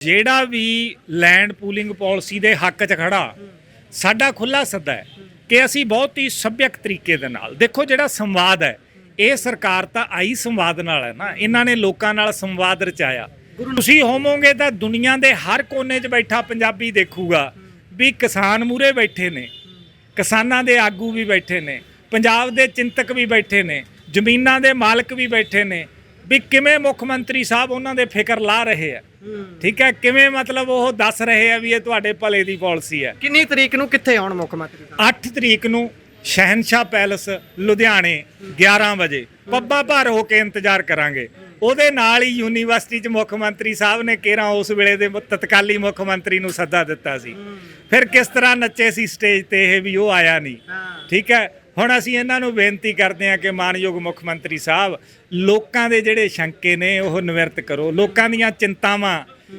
ਜਿਹੜਾ ਵੀ land pooling policy ਦੇ ਹੱਕ 'ਚ ਖੜਾ ਸਾਡਾ ਖੁੱਲਾ ਸੱਦਾ ਹੈ ਕਿ ਅਸੀਂ ਬਹੁਤ ਹੀ ਸੱਭਿਅਕ ਤਰੀਕੇ ਦੇ ਨਾਲ ਦੇਖੋ ਜਿਹੜਾ ਸੰਵਾਦ ਹੈ ਇਹ ਸਰਕਾਰ ਤਾਂ ਆਈ ਸੰਵਾਦ ਨਾਲ ਹੈ ਨਾ ਇਹਨਾਂ ਨੇ ਲੋਕਾਂ ਨਾਲ ਸੰਵਾਦ ਰਚਾਇਆ। ਤੁਸੀਂ ਹੋਵੋਗੇ ਤਾਂ ਦੁਨੀਆ ਦੇ ਹਰ ਕੋਨੇ 'ਚ ਬੈਠਾ ਪੰਜਾਬੀ ਦੇਖੂਗਾ ਵੀ ਕਿਸਾਨ ਮੂਰੇ ਬੈਠੇ ਨੇ ਕਿਸਾਨਾਂ ਦੇ ਆਗੂ ਵੀ ਬੈਠੇ ਨੇ ਪੰਜਾਬ ਦੇ ਚਿੰਤਕ ਵੀ ਬੈਠੇ ਨੇ ਜ਼ਮੀਨਾਂ ਦੇ ਮਾਲਕ ਵੀ ਬੈਠੇ ਨੇ ਵੀ ਕਿਵੇਂ ਮੁੱਖ ਮੰਤਰੀ ਸਾਹਿਬ ਉਹਨਾਂ ਦੇ ਫਿਕਰ ਲਾ ਰਹੇ ਆ? ਠੀਕ ਹੈ ਕਿਵੇਂ ਮਤਲਬ ਉਹ ਦੱਸ ਰਹੇ ਆ ਵੀ ਇਹ ਤੁਹਾਡੇ ਭਲੇ ਦੀ ਪਾਲਿਸੀ ਹੈ? ਕਿੰਨੀ ਤਰੀਕ ਨੂੰ ਕਿੱਥੇ ਆਉਣ ਮੁੱਖ ਮੰਤਰੀ ਸਾਹਿਬ? 8 ਤਰੀਕ ਨੂੰ ਸ਼ਹਿਨशाह ਪੈਲਸ ਲੁਧਿਆਣੇ 11 ਵਜੇ। ਪੱਬਾ ਭਰ ਹੋ ਕੇ ਇੰਤਜ਼ਾਰ ਕਰਾਂਗੇ। ਉਹਦੇ ਨਾਲ ਹੀ ਯੂਨੀਵਰਸਿਟੀ 'ਚ ਮੁੱਖ ਮੰਤਰੀ ਸਾਹਿਬ ਨੇ ਕੇਰਾ ਉਸ ਵੇਲੇ ਦੇ ਤਤਕਾਲੀ ਮੁੱਖ ਮੰਤਰੀ ਨੂੰ ਸੱਦਾ ਦਿੱਤਾ ਸੀ। ਫਿਰ ਕਿਸ ਤਰ੍ਹਾਂ ਨੱਚੇ ਸੀ ਸਟੇਜ ਤੇ ਇਹ ਵੀ ਉਹ ਆਇਆ ਨਹੀਂ। ਠੀਕ ਹੈ ਹੁਣ ਅਸੀਂ ਇਹਨਾਂ ਨੂੰ ਬੇਨਤੀ ਕਰਦੇ ਹਾਂ ਕਿ ਮਾਨਯੋਗ ਮੁੱਖ ਮੰਤਰੀ ਸਾਹਿਬ, ਲੋਕਾਂ ਦੇ ਜਿਹੜੇ ਸ਼ੰਕੇ ਨੇ ਉਹ ਨਿਵਰਤ ਕਰੋ, ਲੋਕਾਂ ਦੀਆਂ ਚਿੰਤਾਵਾਂ